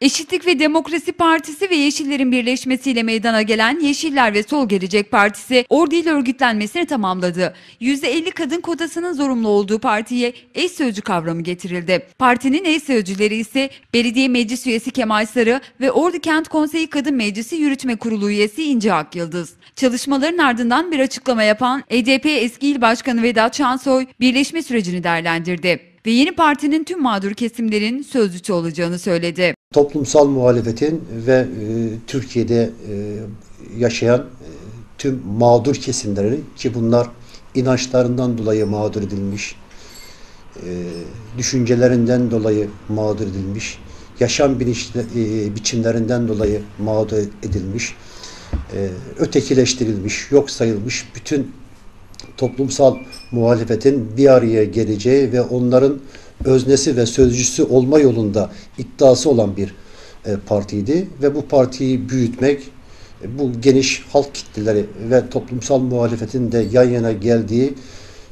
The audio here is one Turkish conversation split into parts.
Eşitlik ve Demokrasi Partisi ve Yeşillerin birleşmesiyle meydana gelen Yeşiller ve Sol Gelecek Partisi ordu ile örgütlenmesini tamamladı. %50 kadın kotasının zorunlu olduğu partiye eş sözcü kavramı getirildi. Partinin eş sözcüleri ise Belediye Meclis Üyesi Kemal Sarı ve Ordu Kent Konseyi Kadın Meclisi Yürütme Kurulu üyesi İnce Akyıldız. Çalışmaların ardından bir açıklama yapan EDP eski il başkanı Vedat Şansoy birleşme sürecini değerlendirdi ve yeni partinin tüm mağdur kesimlerin sözcüsü olacağını söyledi. Toplumsal muhalefetin ve e, Türkiye'de e, yaşayan e, tüm mağdur kesimleri ki bunlar inançlarından dolayı mağdur edilmiş, e, düşüncelerinden dolayı mağdur edilmiş, yaşam bilinçli, e, biçimlerinden dolayı mağdur edilmiş, e, ötekileştirilmiş, yok sayılmış bütün toplumsal muhalefetin bir araya geleceği ve onların öznesi ve sözcüsü olma yolunda iddiası olan bir e, partiydi ve bu partiyi büyütmek e, bu geniş halk kitleleri ve toplumsal muhalefetin de yan yana geldiği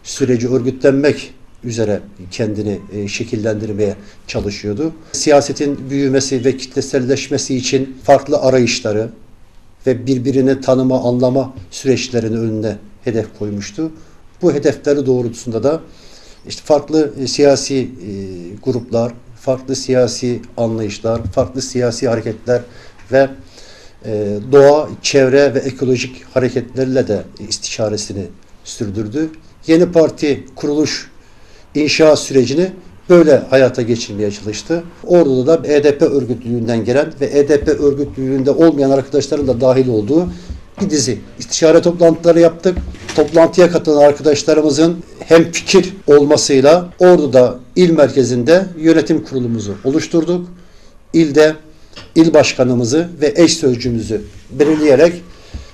süreci örgütlenmek üzere kendini e, şekillendirmeye çalışıyordu. Siyasetin büyümesi ve kitleselleşmesi için farklı arayışları ve birbirini tanıma, anlama süreçlerini önüne hedef koymuştu. Bu hedefleri doğrultusunda da işte farklı e, siyasi e, gruplar, farklı siyasi anlayışlar, farklı siyasi hareketler ve e, doğa, çevre ve ekolojik hareketlerle de istişaresini sürdürdü. Yeni parti kuruluş inşa sürecini böyle hayata geçirmeye çalıştı. Orada da EDP örgütlülüğünden gelen ve EDP örgütlülüğünde olmayan arkadaşların da dahil olduğu bir dizi istişare toplantıları yaptık. Toplantıya katılan arkadaşlarımızın hem fikir olmasıyla Ordu'da il merkezinde yönetim kurulumuzu oluşturduk. İlde il başkanımızı ve eş sözcümüzü belirleyerek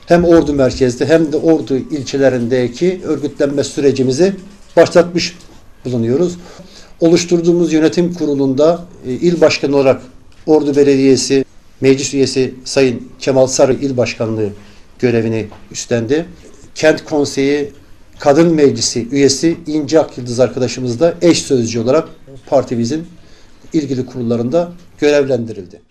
hem Ordu merkezde hem de Ordu ilçelerindeki örgütlenme sürecimizi başlatmış bulunuyoruz. Oluşturduğumuz yönetim kurulunda e, il başkanı olarak Ordu Belediyesi Meclis üyesi Sayın Kemal Sarı il başkanlığı görevini üstlendi. Kent Konseyi Kadın Meclisi üyesi İnce Akyıldız arkadaşımız da eş sözcü olarak partimizin ilgili kurullarında görevlendirildi.